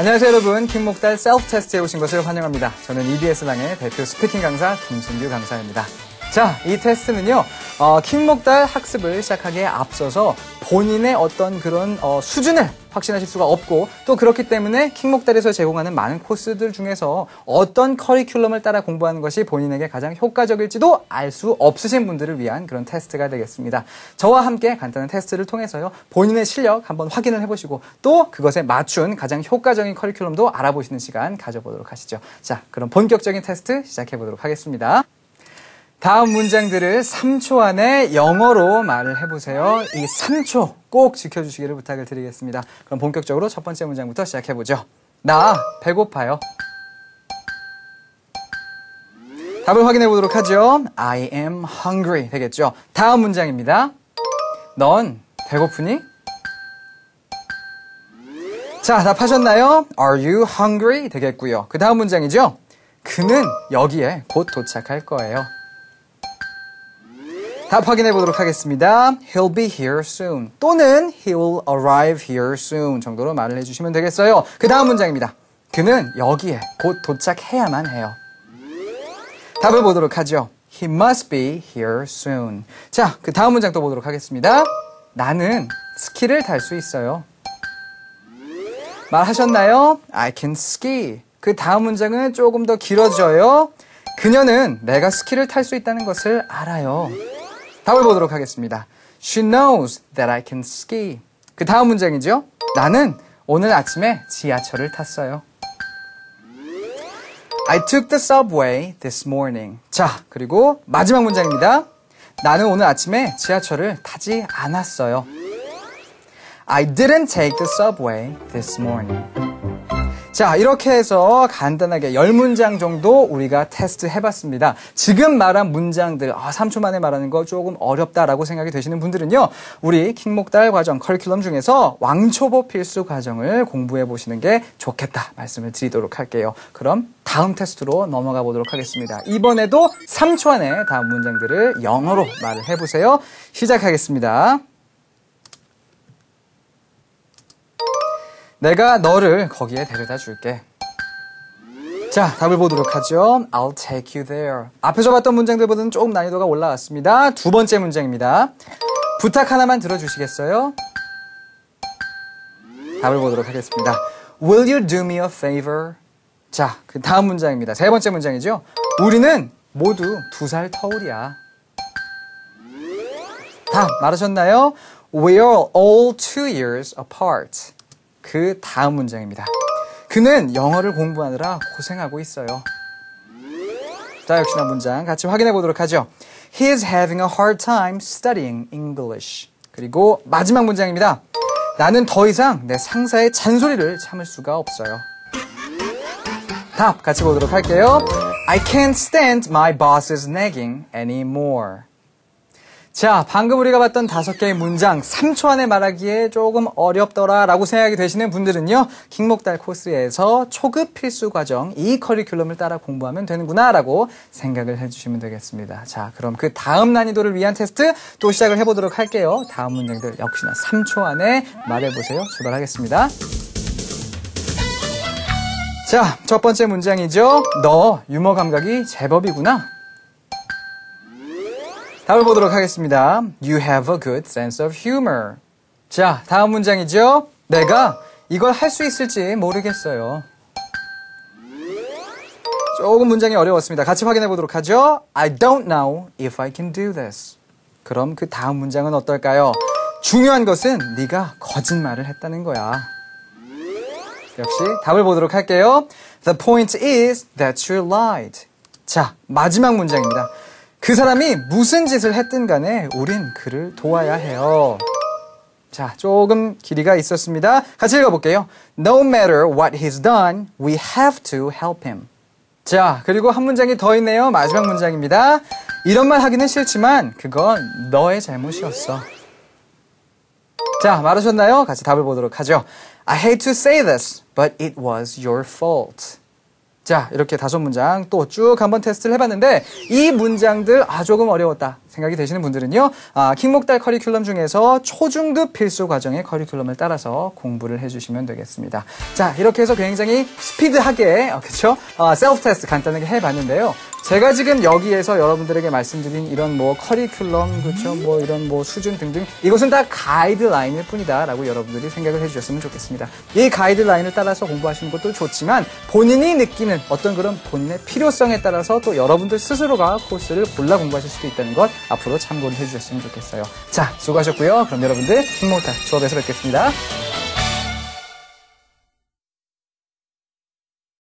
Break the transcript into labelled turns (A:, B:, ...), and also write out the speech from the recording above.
A: 안녕하세요 여러분 킹목달 셀프 테스트에 오신 것을 환영합니다. 저는 EBS 랑의 대표 스피킹 강사 김순규 강사입니다. 자, 이 테스트는요, 어, 킹목달 학습을 시작하기에 앞서서 본인의 어떤 그런 어, 수준을 확신하실 수가 없고 또 그렇기 때문에 킹목달에서 제공하는 많은 코스들 중에서 어떤 커리큘럼을 따라 공부하는 것이 본인에게 가장 효과적일지도 알 수 없으신 분들을 위한 그런 테스트가 되겠습니다. 저와 함께 간단한 테스트를 통해서요, 본인의 실력 한번 확인을 해보시고 또 그것에 맞춘 가장 효과적인 커리큘럼도 알아보시는 시간 가져보도록 하시죠. 자, 그럼 본격적인 테스트 시작해보도록 하겠습니다. 다음 문장들을 3초 안에 영어로 말을 해보세요. 이 3초 꼭 지켜주시기를 부탁을 드리겠습니다. 그럼 본격적으로 첫 번째 문장부터 시작해보죠. 나 배고파요. 답을 확인해 보도록 하죠. I am hungry 되겠죠. 다음 문장입니다. 넌 배고프니? 자, 답하셨나요? Are you hungry? 되겠고요. 그 다음 문장이죠. 그는 여기에 곧 도착할 거예요. 답 확인해 보도록 하겠습니다. He'll be here soon. 또는 he will arrive here soon 정도로 말을 해주시면 되겠어요. 그 다음 문장입니다. 그는 여기에 곧 도착해야만 해요. 답을 보도록 하죠. He must be here soon. 자, 그 다음 문장 또 보도록 하겠습니다. 나는 스키를 탈 수 있어요. 말하셨나요? I can ski. 그 다음 문장은 조금 더 길어져요. 그녀는 내가 스키를 탈 수 있다는 것을 알아요. 답을 보도록 하겠습니다. She knows that I can ski. 그 다음 문장이죠. 나는 오늘 아침에 지하철을 탔어요. I took the subway this morning. 자, 그리고 마지막 문장입니다. 나는 오늘 아침에 지하철을 타지 않았어요. I didn't take the subway this morning. 자, 이렇게 해서 간단하게 10문장 정도 우리가 테스트 해봤습니다. 지금 말한 문장들, 아, 3초 만에 말하는 거 조금 어렵다라고 생각이 되시는 분들은요, 우리 킹목달 과정 커리큘럼 중에서 왕초보 필수 과정을 공부해 보시는 게 좋겠다 말씀을 드리도록 할게요. 그럼 다음 테스트로 넘어가 보도록 하겠습니다. 이번에도 3초 안에 다음 문장들을 영어로 말을 해보세요. 시작하겠습니다. 내가 너를 거기에 데려다 줄게. 자, 답을 보도록 하죠. I'll take you there. 앞에서 봤던 문장들보다는 조금 난이도가 올라왔습니다. 두 번째 문장입니다. 부탁 하나만 들어주시겠어요? 답을 보도록 하겠습니다. Will you do me a favor? 자, 그 다음 문장입니다. 세 번째 문장이죠. 우리는 모두 두 살 터울이야. 답 말하셨나요? We're all two years apart. 그 다음 문장입니다. 그는 영어를 공부하느라 고생하고 있어요. 자, 역시나 문장 같이 확인해 보도록 하죠. He is having a hard time studying English. 그리고 마지막 문장입니다. 나는 더 이상 내 상사의 잔소리를 참을 수가 없어요. 답 같이 보도록 할게요. I can't stand my boss's nagging anymore. 자, 방금 우리가 봤던 다섯 개의 문장 3초 안에 말하기에 조금 어렵더라 라고 생각이 되시는 분들은요, 킹목달 코스에서 초급 필수 과정 이 커리큘럼을 따라 공부하면 되는구나 라고 생각을 해주시면 되겠습니다. 자, 그럼 그 다음 난이도를 위한 테스트 또 시작을 해보도록 할게요. 다음 문장들 역시나 3초 안에 말해보세요. 출발하겠습니다. 자, 첫 번째 문장이죠. 너 유머 감각이 제법이구나. 답을 보도록 하겠습니다. You have a good sense of humor. 자, 다음 문장이죠. 내가 이걸 할 수 있을지 모르겠어요. 조금 문장이 어려웠습니다. 같이 확인해 보도록 하죠. I don't know if I can do this. 그럼 그 다음 문장은 어떨까요? 중요한 것은 네가 거짓말을 했다는 거야. 역시 답을 보도록 할게요. The point is that you lied. 자, 마지막 문장입니다. 그 사람이 무슨 짓을 했든 간에 우린 그를 도와야 해요. 자, 조금 길이가 있었습니다. 같이 읽어볼게요. No matter what he's done, we have to help him. 자, 그리고 한 문장이 더 있네요. 마지막 문장입니다. 이런 말 하기는 싫지만 그건 너의 잘못이었어. 자, 말하셨나요? 같이 답을 보도록 하죠. I hate to say this, but it was your fault. 자, 이렇게 다섯 문장 또 쭉 한번 테스트를 해봤는데 이 문장들 아 조금 어려웠다 생각이 되시는 분들은요. 아, 킹목달 커리큘럼 중에서 초중급 필수 과정의 커리큘럼을 따라서 공부를 해주시면 되겠습니다. 자, 이렇게 해서 굉장히 스피드하게 어, 그렇죠? 어, 셀프 테스트 간단하게 해봤는데요. 제가 지금 여기에서 여러분들에게 말씀드린 이런 뭐 커리큘럼 그렇죠 뭐 이런 뭐 수준 등등 이것은 다 가이드라인일 뿐이다라고 여러분들이 생각을 해주셨으면 좋겠습니다. 이 가이드라인을 따라서 공부하시는 것도 좋지만 본인이 느끼는 어떤 그런 본인의 필요성에 따라서 또 여러분들 스스로가 코스를 골라 공부하실 수도 있다는 것 앞으로 참고를 해주셨으면 좋겠어요. 자 수고하셨고요. 그럼 여러분들 킹모탈 수업에서 뵙겠습니다.